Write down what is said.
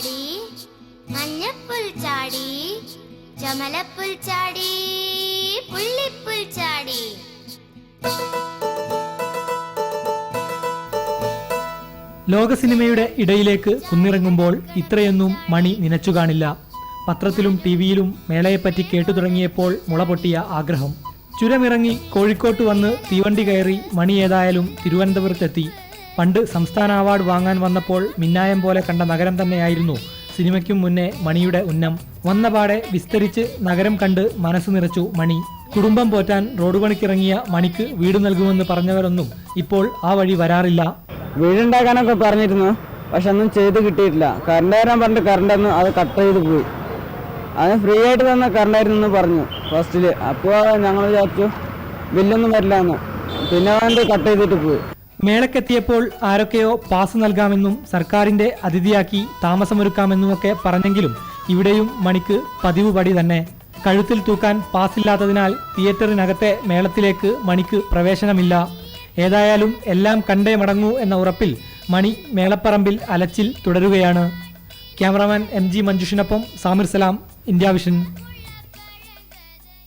ചാടി മഞ്ഞപ്പുൽ ചാടി ചമലപ്പുൽ ചാടി പുള്ളിപ്പുൽ ചാടി. ലോക സിനിമയുടെ ഇടയിലേക്ക് കുന്നിറങ്ങുമ്പോൾ ഇത്രയൊന്നും മണി നനച്ചു കാണില്ല. പത്രത്തിലും ടി വിയിലും മേളയെപ്പറ്റി കേട്ടു തുടങ്ങിയപ്പോൾ മുളപൊട്ടിയ ആഗ്രഹം. ചുരമിറങ്ങി കോഴിക്കോട്ട് വന്ന് തീവണ്ടി കയറി മണി ഏതായാലും തിരുവനന്തപുരത്തെത്തി. പണ്ട് സംസ്ഥാന അവാർഡ് വാങ്ങാൻ വന്നപ്പോൾ മിന്നായം പോലെ കണ്ട നഗരം തന്നെയായിരുന്നു. സിനിമയ്ക്കും മുന്നേ മണിയുടെ ഉന്നം. വന്നപാടെ വിസ്തരിച്ച് നഗരം കണ്ട് മനസ്സ് നിറച്ചു മണി. കുടുംബം പോറ്റാൻ റോഡ് പണിക്കിറങ്ങിയ മണിക്ക് വീട് നൽകുമെന്ന് പറഞ്ഞവരൊന്നും ഇപ്പോൾ ആ വഴി വരാറില്ല. വീടുണ്ടാക്കാനൊക്കെ പറഞ്ഞിരുന്നു. പക്ഷെ ഒന്നും ചെയ്ത് കിട്ടിയിട്ടില്ല. കറണ്ട് വരാൻ പറഞ്ഞിട്ട് കറണ്ട് ഒന്ന് അത് കട്ട് ചെയ്ത് പോയി. അത് ഫ്രീ ആയിട്ട് തന്നെ കറണ്ടായിരുന്നു പറഞ്ഞു. ഫസ്റ്റിൽ അപ്പോൾ ഞങ്ങൾ വിചാരിച്ചു ബില്ലൊന്നും വരില്ല എന്ന് പിന്നെ കട്ട് ചെയ്തിട്ട് പോയി. മേളക്കെത്തിയപ്പോൾ ആരൊക്കെയോ പാസ് നൽകാമെന്നും സർക്കാരിന്റെ അതിഥിയാക്കി താമസമൊരുക്കാമെന്നുമൊക്കെ പറഞ്ഞെങ്കിലും ഇവിടെയും മണിക്ക് പതിവ് പടി തന്നെ. കഴുത്തിൽ തൂക്കാൻ പാസില്ലാത്തതിനാൽ തിയേറ്ററിനകത്തെ മേളത്തിലേക്ക് മണിക്ക് പ്രവേശനമില്ല. ഏതായാലും എല്ലാം കണ്ടേ മടങ്ങൂ എന്ന ഉറപ്പിൽ മണി മേളപ്പറമ്പിൽ അലച്ചിൽ തുടരുകയാണ്. ക്യാമറാമാൻ എം ജി മഞ്ജുഷിനൊപ്പം സാമിർ സലാം ഇന്ത്യ വിഷൻ.